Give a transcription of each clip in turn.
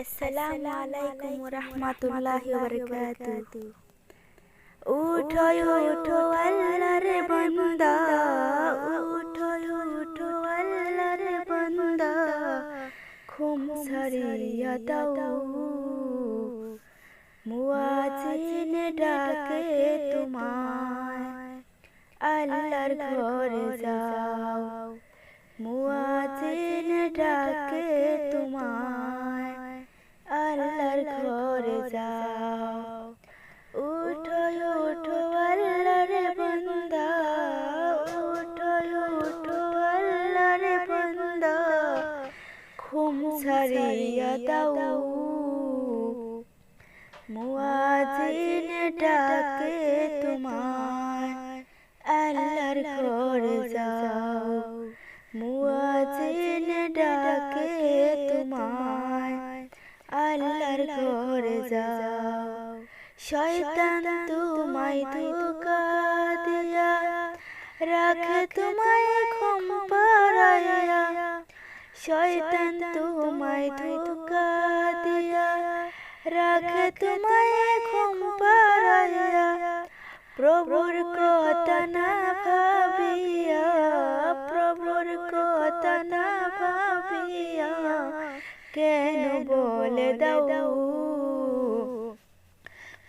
আসসালামু আলাইকুম রহমতুল্লাহি বারাকাতু উঠো উঠো আল্লাহর বান্দা উঠো উঠো আল্লাহর বান্দা খুম সারিয়া দাও মুয়াজিন ডাকে তোমায় আল্লাহর ঘরে যাও মুয়াজিন ডাকে মুয়াজিন ডাকে তোমায়, আল্লাহর ঘরে যাও। মুয়াজিন ডাকে তোমায়, আল্লাহর ঘরে যাও। শয়তান তোমায় ধোকা দিয়া রাখে তোমায় ঘুম পাড়াইয়া। শয়তান তোমায় ধোকা রাখে তোমায় ঘুম পাড়াইয়া প্রভুর কথা না ভাবিয়া প্রভুর কথা না ভাবিয়া কেন বলে দাও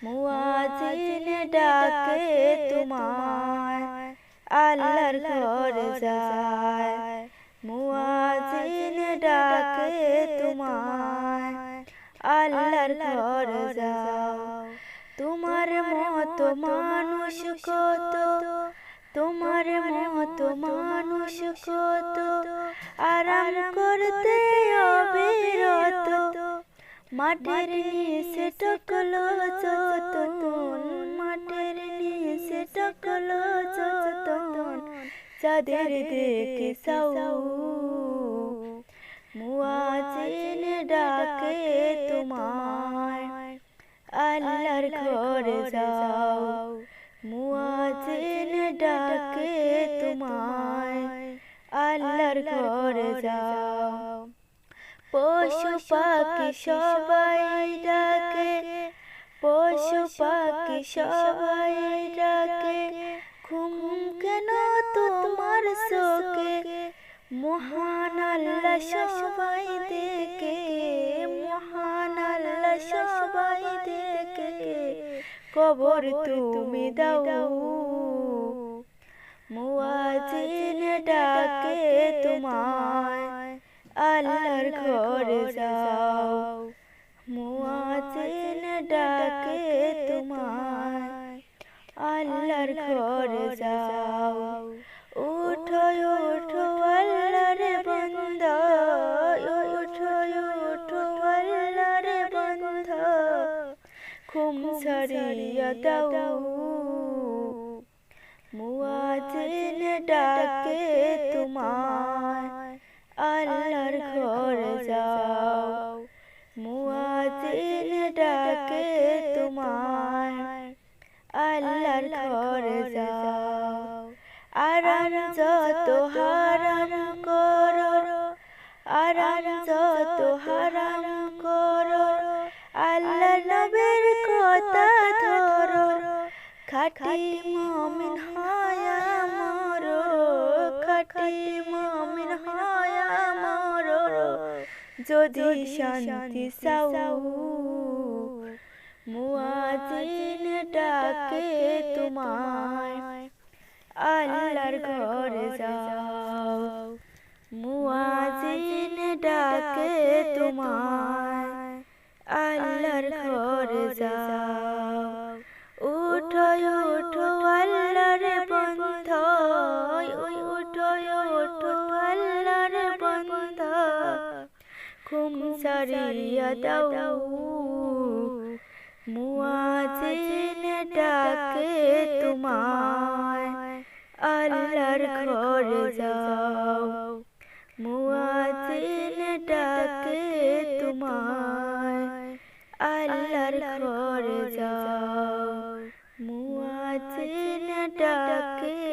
মুয়াজিন ডাকে তোমায় আল্লাহর ঘর যায় মুয়াজিন ডাকে তোমায় আল্লাহর ঘর যাও তোমার মতো মানুষ কত? তোমার মতো মানুষ কত? আরাম করতে অবিরত। মাটির নিচে টকলো যতন। মাটির নিচে টকলো যতন। চাঁদের দেখে সাউ মুয়াজিন ডাকে তোমার আল্লাহর ঘরে যাও। মুয়াজিন ডাকে তোমায়, আল্লাহর ঘরে যাও। পশু পাখি সবাই ডাকে, পশু পাখি সবাই ডাকে। ঘুম কেন তোমার শোকে? মহান আল্লাহ সবাই দেখে। সবাই দেখে কবর তুমি দাও। মুয়াজিন ডাকে তোমায় আল্লাহর ঘরে যাও। মুয়াজিন ডাকে তোমায় আল্লাহর ঘরে যাও। উঠো উঠো ঘুম ছাড়িয়া দাও মুয়াজিন ডাকে তোমায় আল্লাহর ঘরে যাও মুয়াজিন ডাকে তোমায় আল্লাহর ঘরে যাও আরাম যত হারাম করো আরাম যত হারাম করো আল্লাহ খাটি মমিন হায়া মরো খাটি মমিন হায়া মরো যদি শান্তি সাউ মুয়াজিন ডাকে তোমায়। আল্লাহর ঘরে যাও মুয়াজিন ডাকে তোমায়। আল্লাহর ঘরে যাও। عنكم سريته মুয়াজিন ডাকে তোমায়। আল্লাহর ঘরে যাও। মুয়াজিন ডাকে তোমায়। আল্লাহর ঘরে যাও। মুয়াজিন ডাকে